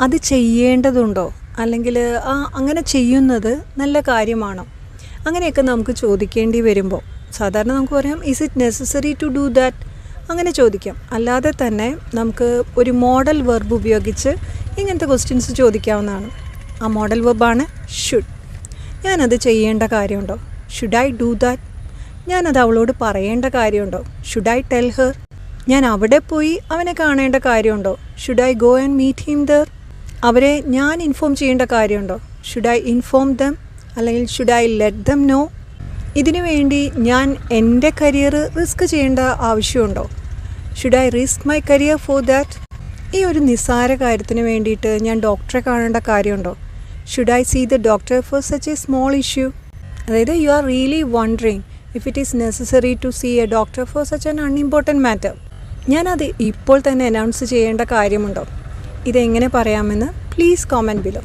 അത് ചെയ്യേണ്ടതുണ്ടോ? അല്ലെങ്കിൽ ആ അങ്ങനെ ചെയ്യുന്നത് നല്ല കാര്യമാണോ? അങ്ങനെയൊക്കെ നമുക്ക് ചോദിക്കേണ്ടി വരുമ്പോൾ സാധാരണ നമുക്ക് പറയാം is it necessary to do that അങ്ങനെ ചോദിക്കാം. അല്ലാതെ തന്നെ നമുക്ക് ഒരു മോഡൽ വെർബ് ഉപയോഗിച്ച് ഇങ്ങനത്തെ ക്വസ്റ്റ്യൻസ് ചോദിക്കാവുന്നതാണ്. ആ മോഡൽ വെർബാണ് ഷുഡ് ഞാനത് ചെയ്യേണ്ട കാര്യമുണ്ടോ? ഷുഡ് ഐ ഡു ദാറ്റ് ഞാനത് അവളോട് പറയേണ്ട കാര്യമുണ്ടോ? ഷുഡ് ഐ ടെൽ ഹെർ ഞാൻ അവിടെ പോയി അവനെ കാണേണ്ട കാര്യമുണ്ടോ? Should I go and meet him there അവരെ ഞാൻ ഇൻഫോം ചെയ്യേണ്ട കാര്യമുണ്ടോ? ഷുഡ് ഐ ഇൻഫോം ദം അല്ലെങ്കിൽ should I let them know ഇതിനു വേണ്ടി ഞാൻ എന്റെ കരിയർ റിസ്ക് ചെയ്യേണ്ട ആവശ്യമുണ്ടോ? Should I risk my career for that ഈ ഒരു നിസ്സാര കാര്യത്തിന് വേണ്ടിയിട്ട് ഞാൻ ഡോക്ടറെ കാണേണ്ട കാര്യമുണ്ടോ? Should I see the doctor for such a small issue അതായത് you are really wondering if it is necessary to see a doctor for such an unimportant matter ഞാനത് ഇപ്പോൾ തന്നെ അനൗൺസ് ചെയ്യേണ്ട കാര്യമുണ്ടോ? ഇതെങ്ങനെ പറയാമെന്ന് please comment below.